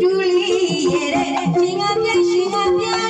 တူလီရဲ့အချင်းကပြရှင်ကပြ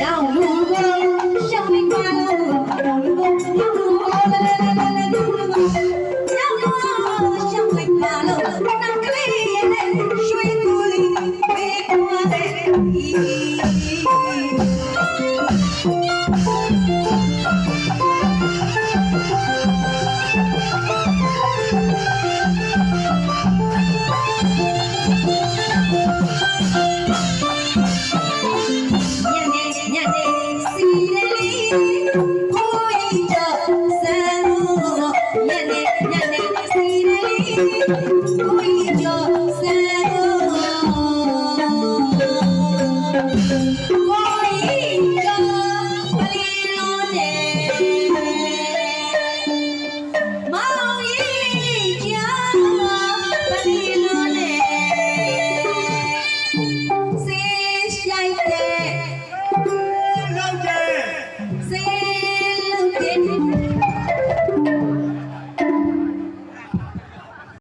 เราดูว่า